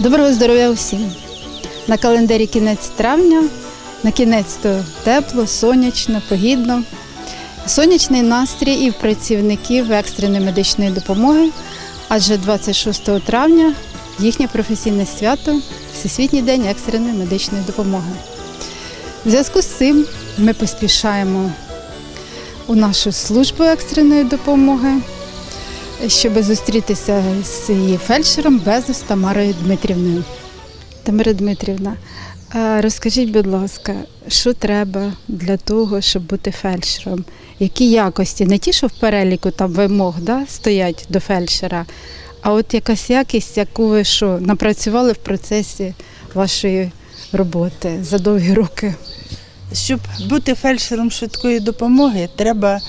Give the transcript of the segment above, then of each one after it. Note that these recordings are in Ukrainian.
Доброго здоров'я усім! На календарі кінець травня, на кінець то тепло, сонячно, погідно. Сонячний настрій і в працівників екстреної медичної допомоги, адже 26 травня їхнє професійне свято Всесвітній день екстреної медичної допомоги. В зв'язку з цим ми поспішаємо у нашу службу екстреної допомоги, щоб зустрітися з її фельдшером Безус Тамарою Дмитрівною. Тамара Дмитрівна, розкажіть, будь ласка, що треба для того, щоб бути фельдшером? Які якості? Не ті, що в переліку там вимог да, стоять до фельдшера, а от якась якість, яку ви що напрацювали в процесі вашої роботи за довгі роки. Щоб бути фельдшером швидкої допомоги, треба,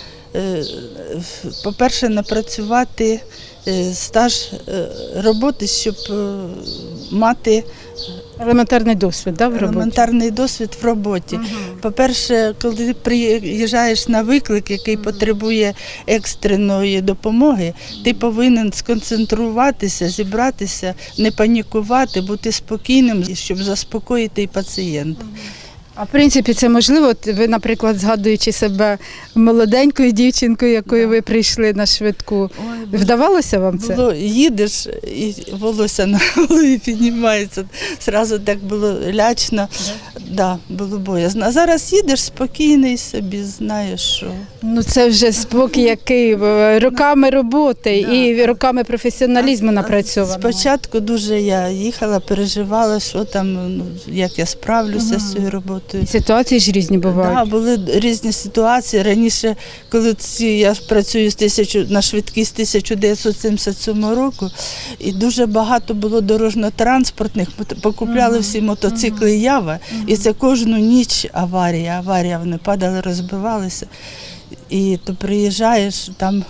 по-перше, напрацювати е, стаж е, роботи, щоб е, мати Елементарний досвід да, в роботі? елементарний досвід в роботі. По-перше, коли ти приїжджаєш на виклик, який потребує екстреної допомоги, ти повинен сконцентруватися, зібратися, не панікувати, бути спокійним, щоб заспокоїти і пацієнта. А в принципі, це можливо. От ви, наприклад, згадуючи себе молоденькою дівчинкою, якою ви прийшли на швидку. Вдавалося вам це? Було, їдеш, і волосся на голові піднімається. Зразу так було лячно, да. було боязно. А зараз їдеш спокійний собі, знаєш, що. Ну це вже спокій, який роками роботи Да. і роками професіоналізму напрацьовано. Спочатку дуже я їхала, переживала, що там, ну, як я справлюся з цією роботою. Ситуації ж різні Да, були різні ситуації. Раніше, коли ці, я працюю з тисячу, на швидкій з 1977 року, і дуже багато було дорожньо-транспортних, покупляли всі мотоцикли Ява, і це кожну ніч аварія, аварія, вони падали, розбивалися. І то приїжджаєш, там е,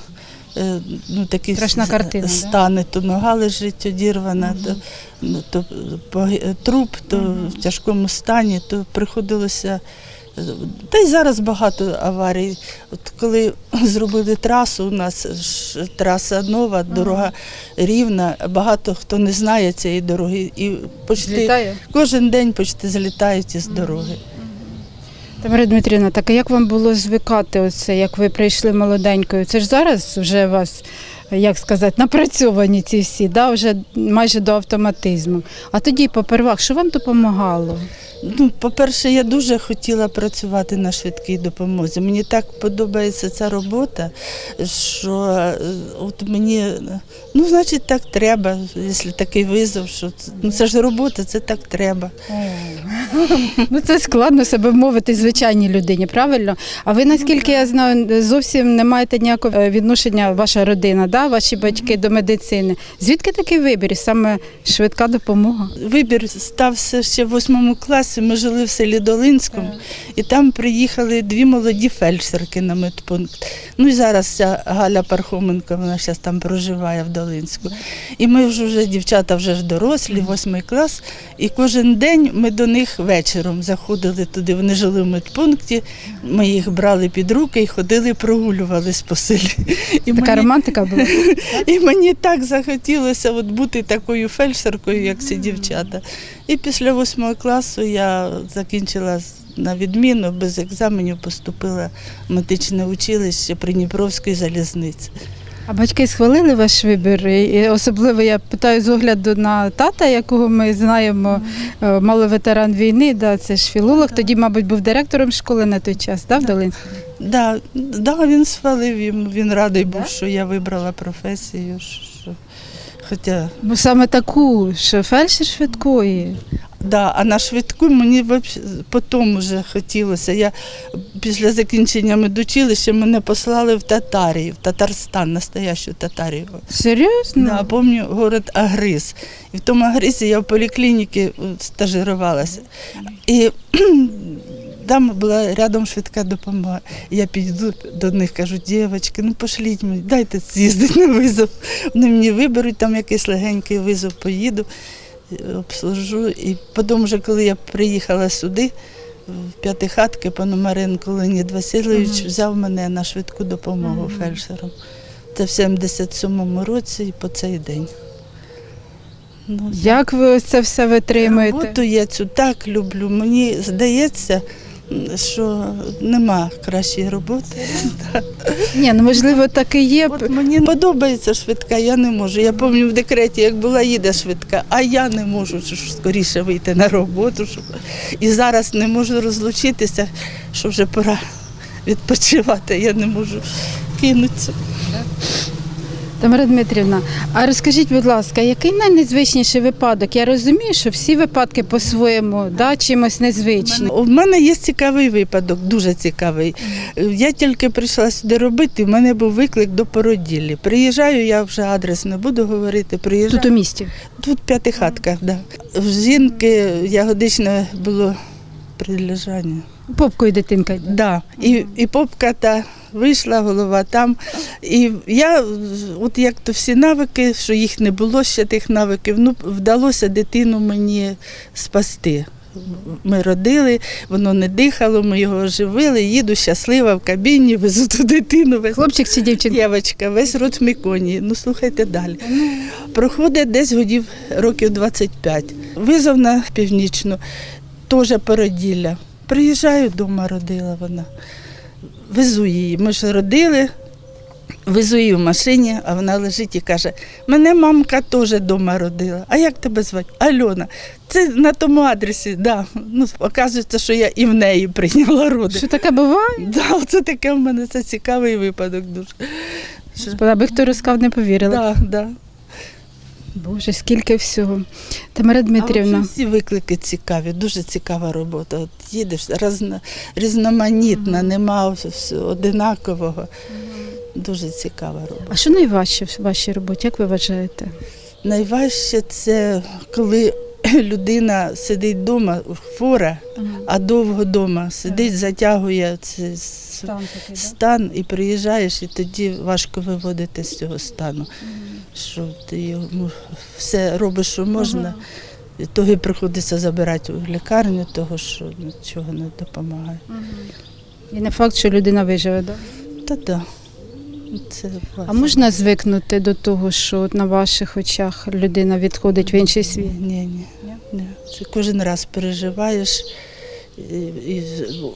ну, такі Страшна картина, да? стани, то нога лежить одірвана, то, ну, то поги- труп, то в тяжкому стані, то приходилося. е, Та й зараз багато аварій. От коли зробили трасу, у нас ж траса нова, дорога рівна, багато хто не знає цієї дороги. І почти Злітає? кожен день почти злітають із дороги. Тамара Дмитрівна, так а як вам було звикати оце, як ви прийшли молоденькою? Це ж зараз вже у вас, як сказати, напрацьовані ці всі, да? вже майже до автоматизму. А тоді, попервах, що вам допомагало? Ну, по-перше, я дуже хотіла працювати на швидкій допомозі. Мені так подобається ця робота, що е, от мені, ну, значить, так треба, якщо такий визов, що ну, це ж робота, це так треба. Ну це складно себе вмовити звичайній людині, правильно? А ви, наскільки я знаю, зовсім не маєте ніякого е, відношення, ваша родина, да? ваші батьки до медицини. Звідки такий вибір? Саме швидка допомога? Вибір стався ще в восьмому класі. Ми жили в селі Долинському, і там приїхали дві молоді фельдшерки на медпункт. Ну і зараз ця Галя Пархоменко, вона зараз там проживає в Долинську. І ми вже, вже дівчата вже ж дорослі, восьмий клас. І кожен день ми до них вечором заходили туди. Вони жили в медпункті. Ми їх брали під руки і ходили, прогулювались по селі. І Така романтика була? і мені так захотілося от бути такою фельдшеркою, як ці дівчата. І після восьмого класу я закінчила на відміну, без екзаменів поступила в медичне училище Придніпровської залізниці. А батьки схвалили ваш вибір? І особливо я питаю з огляду на тата, якого ми знаємо, е, маловетеран війни, да, це ж філолог, тоді, мабуть, був директором школи на той час, да, в Долинську? Да, да, він схвалив, він радий був, що я вибрала професію. Що, хоча Ну саме таку, що фельдшер швидкої. Да, а на швидку мені потім вже хотілося. Я після закінчення медучилища мене послали в Татарію, в Татарстан, настоящу Татарію. Серйозно? Да, пам'ятаю город Агрис. І в тому Агрисі я в поліклініці е, стажирувалася. І там була рядом швидка допомога. Я підійду до них, кажу, дівчатки, ну пошліть мені, дайте з'їздити на визов. Вони мені виберуть там якийсь легенький визов, поїду, е, обслужу. І потім, вже, коли я приїхала сюди, в п'ятихатки Пономаренко Леонід Васильович взяв мене на швидку допомогу фельдшером. Це в 77-му році і по цей день. Ну, Як ви ось це все витримуєте? Роботу я цю так люблю. Мені здається, що нема кращої роботи. Ні, ну можливо, так і є. От мені подобається швидка, я не можу. Я пам'ятаю в декреті, як була їде швидка, а я не можу скоріше вийти на роботу. Щоб... І зараз не можу розлучитися, що вже пора відпочивати. Я не можу кинутися. Тамара Дмитрівна, а розкажіть, будь ласка, який найнезвичніший випадок? Я розумію, що всі випадки по-своєму да, чимось незвичні. У мене є цікавий випадок, дуже цікавий. Я тільки прийшла сюди робити, в мене був виклик до породіллі. Приїжджаю, я вже адрес не буду говорити. Приїжджаю. Тут у місті. Тут в п'ятихатках, да. В жінки ягодичне було прилежання. Попкою дитинка. йде. Да. І, і попка та вийшла, голова там. І я, от як то всі навики, що їх не було ще тих навиків, ну вдалося дитину мені спасти. Ми родили, воно не дихало, ми його оживили, їду щаслива в кабіні, везу ту дитину. Весь Хлопчик чи дівчинка? Дівчинка, весь рот міконії. Ну слухайте далі. Проходить десь годів років 25. Визов на північну, теж породілля. Приїжджаю, вдома родила вона. Везу її. Ми ж родили, везу її в машині, а вона лежить і каже: мене мамка теж вдома родила. А як тебе звати? Альона. Це на тому адресі, да. Ну, оказується, що я і в неї прийняла роди. Що таке буває? Да, це таке в мене це цікавий випадок дуже. Що- Аби хто розказав, не повірили. Да, да. Боже, скільки всього. Тамара Дмитрівна, всі виклики цікаві, дуже цікава робота. От їдеш разно, різноманітна, нема ось одинакового. Дуже цікава робота. а що найважче в вашій роботі, як ви вважаєте? Найважче це коли людина сидить вдома, хвора, а довго вдома сидить, затягує цей с- стан і приїжджаєш, і тоді важко виводити з цього стану. Що ти йому все робиш, що можна. І того приходиться забирати в лікарню, того що нічого не допомагає. І не факт, що людина виживе, да? Та да. Це А можна звикнути до того, що от на ваших очах людина відходить в інший світ? Ні, ні, ні. Це кожен раз переживаєш і, і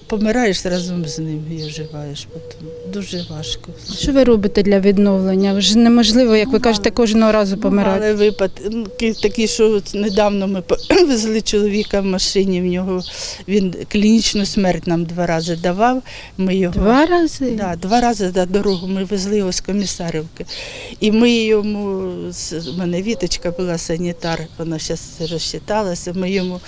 помираєш разом з ним і оживаєш потім. Дуже важко. Що ви робите для відновлення? Вже неможливо, як ви кажете, кожного разу помирати. Але випадки такі, що от недавно ми везли чоловіка в машині, в нього він клінічну смерть нам два рази давав. Ми його Два рази? Да, два рази на дорогу ми везли його з комісарівки. І ми йому, у мене віточка була санітар, вона зараз розчиталася, ми йому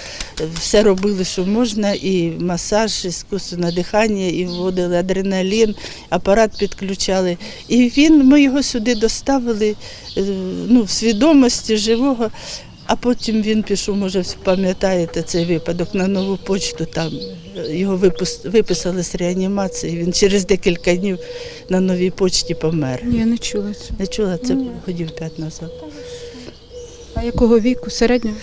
все робили, що можна, і масаж, і іскусне дихання, і вводили адреналін, апарат підключали. І він, ми його сюди доставили е, ну, в свідомості живого. А потім він пішов, може, пам'ятаєте цей випадок на нову почту. Там е, його виписали з реанімації. Він через декілька днів на новій почті помер. Ні, я не чула цього. Не чула це годів п'ять назад. А якого віку? Середнього?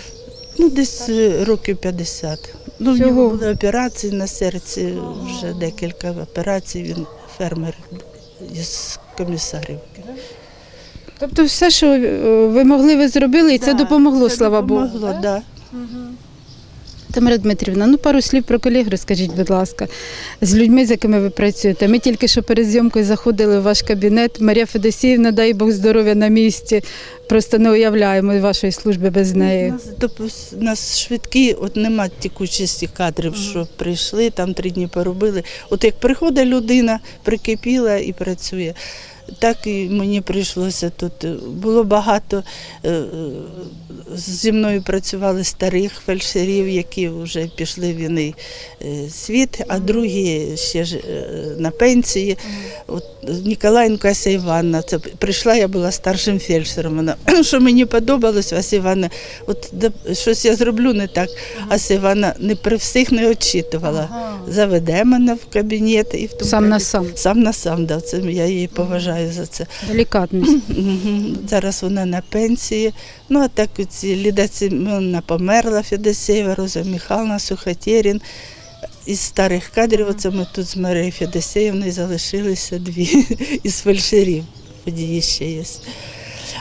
Ну, десь е, років 50. Ну, в нього були операції на серці, вже декілька операцій. Він фермер із комісарівки. Тобто все, що е, ви могли, ви зробили, і це Да, допомогло, це слава Богу. Допомогло, да. Тамара Дмитрівна, ну пару слів про колег розкажіть, будь ласка, з людьми, з якими ви працюєте. Ми тільки що перед зйомкою заходили в ваш кабінет. Марія Федосіївна, дай Бог здоров'я на місці. Просто не уявляємо вашої служби без У неї. нас, у нас швидкі, от нема тікучості кадрів, що прийшли, там три дні поробили. От як приходить людина, прикипіла і працює. Так і мені прийшлося тут. Було багато е, е, зі мною працювали старих фельдшерів, які вже пішли в війний е, світ, а другі ще ж на пенсії. От Ніколаєнко Ася Івановна, це прийшла, я була старшим фельдшером. Вона що мені подобалось, Ася Івановна, от щось я зроблю не так. Ася Івановна не при всіх не очитувала. Заведе мене в кабінет і в тому Сам на сам. Сам на сам, да, це я її поважаю за це. Делікатність. Зараз вона на пенсії. Ну, а так ці Ліда Семенівна померла, Федосеєва, Роза Михайловна, Сухотєрін. Із старих кадрів, оце ми тут з Марією Федосеєвною залишилися дві із фельдшерів. Водії ще є.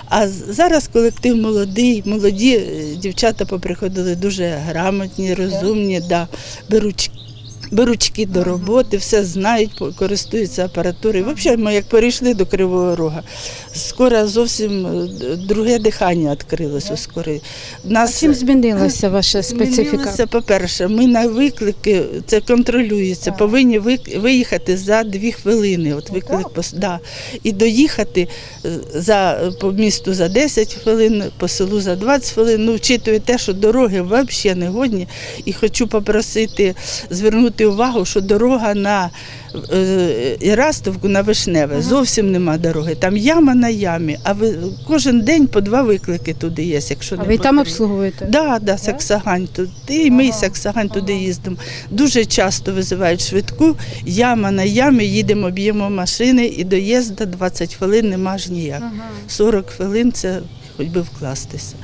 А зараз колектив молодий, молоді е, дівчата поприходили дуже грамотні, розумні, да, беруть. Беручки до роботи, все знають, користуються апаратурою. Взагалі, ми як перейшли до Кривого Рога, скоро зовсім е, друге дихання відкрилося. Скоро. А чим змінилася ваша специфіка? Змінилося, по-перше, ми на виклики, це контролюється, повинні виїхати за дві хвилини. От виклик да. І доїхати е, за, по місту за 10 хвилин, по селу за 20 хвилин. Ну, вчитує те, що дороги взагалі не годні. І хочу попросити звернути увагу, що дорога на е, Ірастовку на Вишневе зовсім нема дороги. Там яма на ямі, а ви кожен день по два виклики туди є, якщо А не ви по там обслуговуєте? Да, да, Саксагань тут. І ми Саксагань туди їздимо. Дуже часто визивають швидку, яма на ямі, їдемо, б'ємо машини і доїзду 20 хвилин нема ж ніяк. 40 хвилин це хоч би вкластися.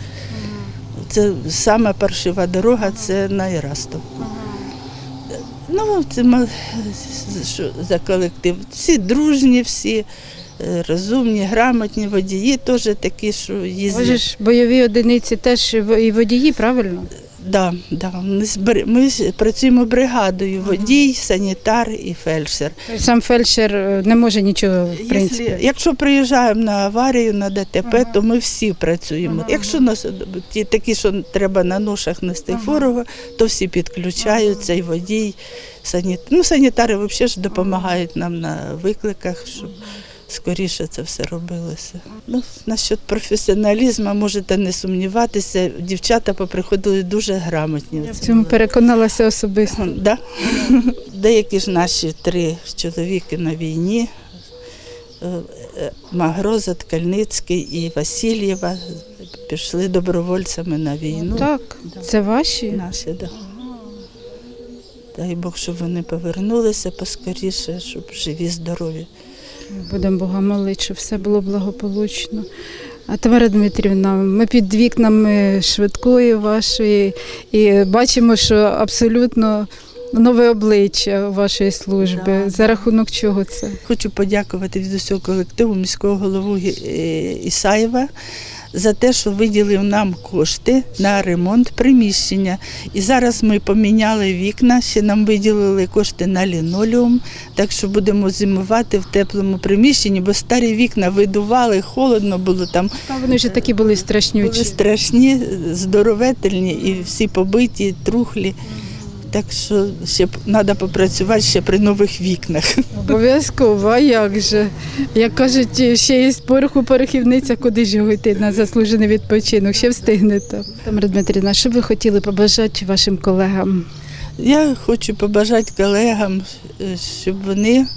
Це саме паршива дорога, це на Ірастовку. Ну, це що за колектив. Всі дружні, всі е, розумні, грамотні водії теж такі, що їздять. Може ж бойові одиниці теж і водії, правильно? Да, да. Ми, збер... ми працюємо бригадою, водій, санітар і фельдшер. Сам фельдшер е, не може нічого, в принципі. Якщо, якщо приїжджаємо на аварію, на ДТП, то ми всі працюємо. Якщо нас ті такі, що треба на ношах нести форого, то всі підключаються, і водій, саніт... ну, санітари взагалі ж допомагають нам на викликах, щоб скоріше це все робилося. Ну, насчет професіоналізму можете не сумніватися. Дівчата поприходили дуже грамотні. Я в цьому переконалася особисто. Да? Деякі ж наші три чоловіки на війні. е, Магроза, Ткальницький і Васильєва пішли добровольцями на війну. Так, це ваші. Наші, да. Дай Бог, щоб вони повернулися поскоріше, щоб живі, здорові. Будемо Бога молити, щоб все було благополучно. А Тамара Дмитрівна, ми під вікнами швидкої вашої і бачимо, що абсолютно нове обличчя вашої служби. Да. За рахунок чого це? Хочу подякувати від усього колективу міського голову е, Ісаєва за те, що виділив нам кошти на ремонт приміщення. І зараз ми поміняли вікна, ще нам виділили кошти на лінолеум, так що будемо зимувати в теплому приміщенні, бо старі вікна видували, холодно було там. Та вони вже такі були страшнючі. Були страшні, здоровительні і всі побиті, трухлі. Так що ще треба попрацювати ще при нових вікнах. Обов'язково, а як же? Як кажуть, ще є пороху порохівниця, куди ж його йти на заслужений відпочинок, ще встигнете. Тамара Дмитрівна, що ви хотіли побажати вашим колегам? Я хочу побажати колегам, е, щоб вони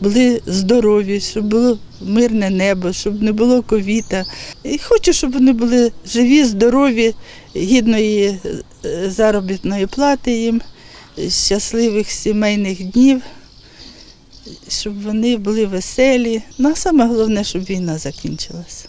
були здорові, щоб було мирне небо, щоб не було ковіта. І хочу, щоб вони були живі, здорові, гідної е, заробітної плати їм, щасливих сімейних днів, щоб вони були веселі. Ну, а саме головне, щоб війна закінчилася.